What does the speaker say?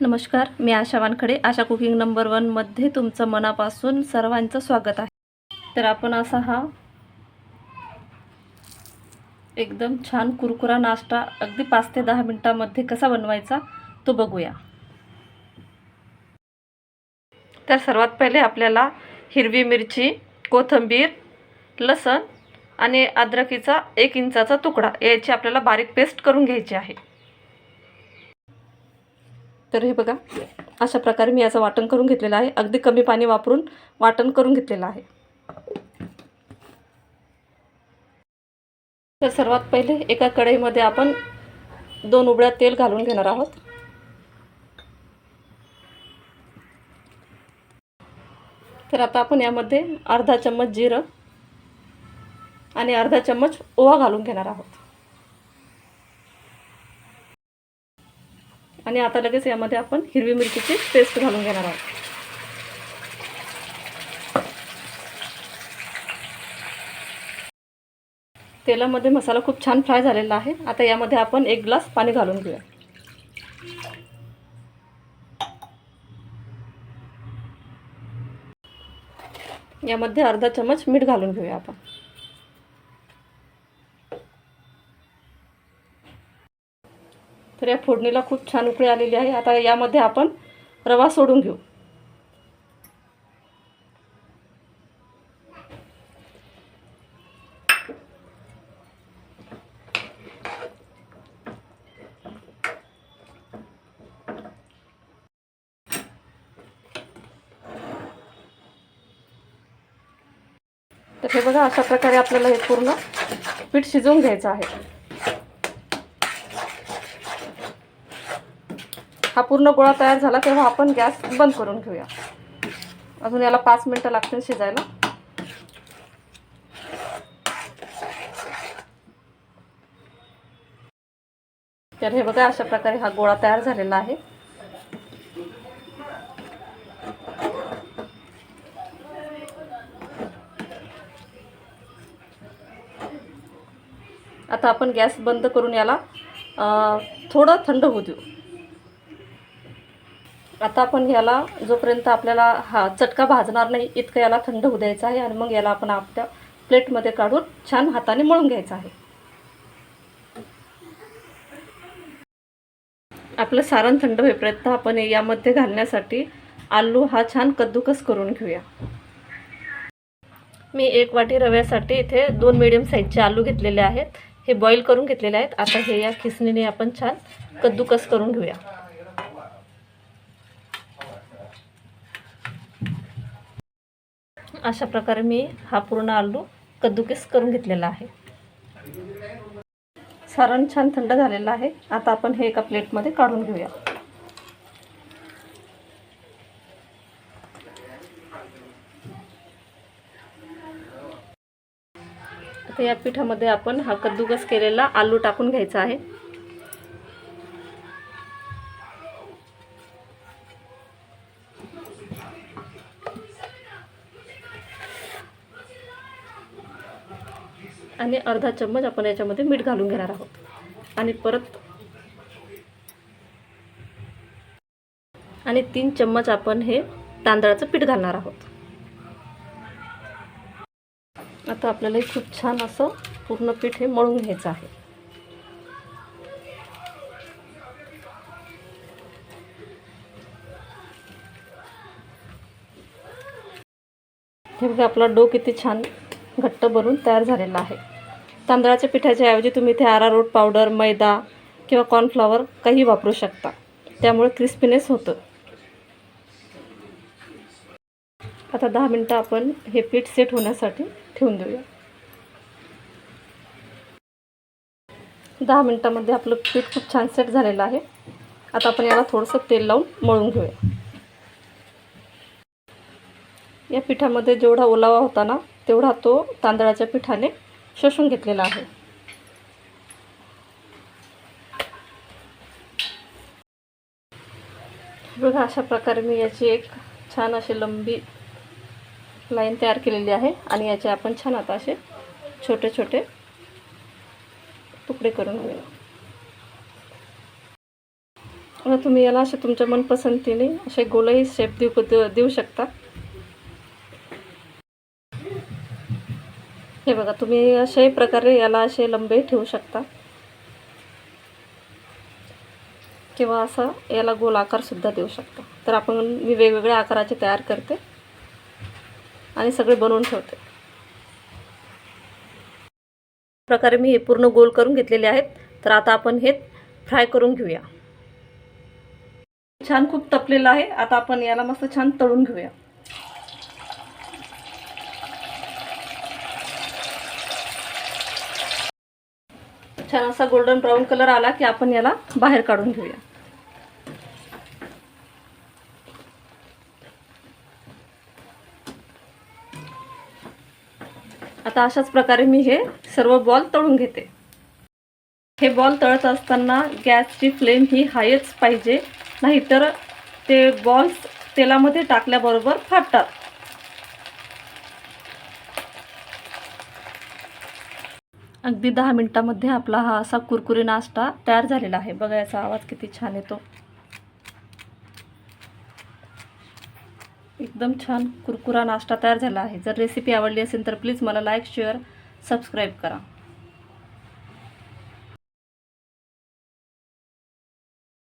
नमस्कार मी Asha Wankhede. Asha cooking number वनमध्ये तुमचं मनापासून सर्वांचं स्वागत आहे. तर आपण असा हा एकदम छान कुरकुरा नाश्ता अगदी पाच ते दहा मिनटामध्ये कसा बनवायचा तो बघूया. तर सर्वात पहिले आपल्याला हिरवी मिरची कोथिंबीर लसण आणि अद्रकीचा एक इंचाचा तुकडा याची आपल्याला बारीक पेस्ट करून घ्यायची आहे. तर हे बघा अशा प्रकारे मी याचं वाटण करून घेतलेलं आहे. अगदी कमी पाणी वापरून वाटण करून घेतलेलं आहे. तर सर्वात पहिले एका कढईमध्ये आपण दोन उबळ्या तेल घालून घेणार आहोत. तर आता आपण यामध्ये अर्धा चम्मच जिरं आणि अर्धा चम्मच ओवा घालून घेणार आहोत. आणि आता लगेच यामध्ये आपण हिरवी मिरचीची पेस्ट घालून घेणार आहोत. तेलामध्ये मसाला खूप छान फ्राय झालेला आहे. आता यामध्ये आपण एक ग्लास पाणी घालून घेऊया. यामध्ये अर्धा चमच मीठ घालून घेऊया आपण. तर या फोडणीला खूप छान उकळी आलेली आहे. आता यामध्ये आपण रवा सोडून घेऊ. तर हे बघा अशा प्रकारे आपल्याला हे पूर्ण पीठ शिजवून घ्यायचं आहे. हा पूर्ण गोळा तयार झाला तेव्हा आपण गॅस बंद करून घेऊया. अजून याला पाच मिनटं लागतील शिजायला. तर हे बघा अशा प्रकारे हा गोळा तयार झालेला आहे. आता आपण गॅस बंद करून याला थोडं थंड होऊ देऊ. आता आपण याला जोपर्यंत आपल्याला हा चटका भाजणार नाही इतकं याला थंड होऊ द्यायचं आहे आणि मग याला आपण आपल्या प्लेटमध्ये काढून छान हाताने मळून घ्यायचं आहे. आपलं सारण थंड होईपर्यंत आपण यामध्ये घालण्यासाठी आलू हा छान कद्दूकस करून घेऊया. मी एक वाटी रव्यासाठी इथे दोन मिडियम साईजचे आलू घेतलेले आहेत. हे बॉईल करून घेतलेले आहेत. आता हे या खिसणीने आपण छान कद्दूकस करून घेऊया. अशा प्रकारे मी हा पूर्ण आलू कद्दूकिस करून घेतलेला आहे. सारण छान थंड झालेलं आहे. आता आपण हे एका प्लेटमध्ये काढून घेऊया. आता या पिठामध्ये आपण हा कद्दूकस केलेला आलू टाकून घ्यायचा आहे. आणि अर्धा चम्मच आपण याच्यामध्ये मीठ घालून घेणार आहोत. आणि परत आणि तीन चम्मच आपण हे तांदळाचं पीठ घालणार आहोत. आता आपल्याला हे खूप छान असं पूर्ण पीठ हे मळून घ्यायचं आहे. हे बघा आपला डो किती छान घट्ट बनून तयार झालेला आहे. तांदळाच्या पिठाच्या ऐवजी तुम्ही इथे आरारोट पावडर मैदा किंवा कॉर्नफ्लॉवर काही वापरू शकता. त्यामुळे क्रिस्पीनेस होतं. आता दहा मिनटं आपण हे पीठ सेट होण्यासाठी ठेवून देऊया. दहा मिनटामध्ये आपलं पीठ खूप छान सेट झालेलं आहे. आता आपण याला थोडंसं तेल लावून मळून घेऊया. या पिठामध्ये जेवढा ओलावा होता ना तेवढा तो तांदळाच्या पिठाने शोषून घेतलेला आहे. बघा अशा प्रकारे मी याची एक छान अशी लंबी लाईन तयार केलेली आहे आणि याचे आपण छान आता असे छोटे छोटे तुकडे करून घेऊया आता तुम्ही याला असे तुमच्या मनपसंतीने असे गोलही शेप देऊ देऊ- देऊ शकता. हे बघा तुम्ही अशाही प्रकारे याला असे लंबे ठेवू शकता. किंवा असं याला गोल आकारसुद्धा देऊ शकता. तर आपण मी वेगवेगळ्या आकाराचे तयार करते आणि सगळे बनवून ठेवते. प्रकारे मी हे पूर्ण गोल करून घेतलेले आहेत. तर आता आपण हे फ्राय करून घेऊया. छान खूप तपलेलं आहे. आता आपण याला मस्त छान तळून घेऊया. छान असा गोल्डन ब्राऊन कलर आला की आपण याला बाहेर काढून घेऊया. आता अशाच प्रकारे मी हे सर्व बॉल तळून घेते. हे बॉल तळत असताना गॅसची फ्लेम ही हायच पाहिजे. नाहीतर ते बॉल्स तेलामध्ये टाकल्याबरोबर फाटतात. अगदी दहा मिनटामध्ये आपला हा असा कुरकुरी नाश्ता तयार झालेला आहे. बघा याचा आवाज किती छान येतो. एकदम छान कुरकुरा नाश्ता तयार झाला आहे. जर रेसिपी आवडली असेल तर प्लीज मला लाईक शेअर सबस्क्राईब करा.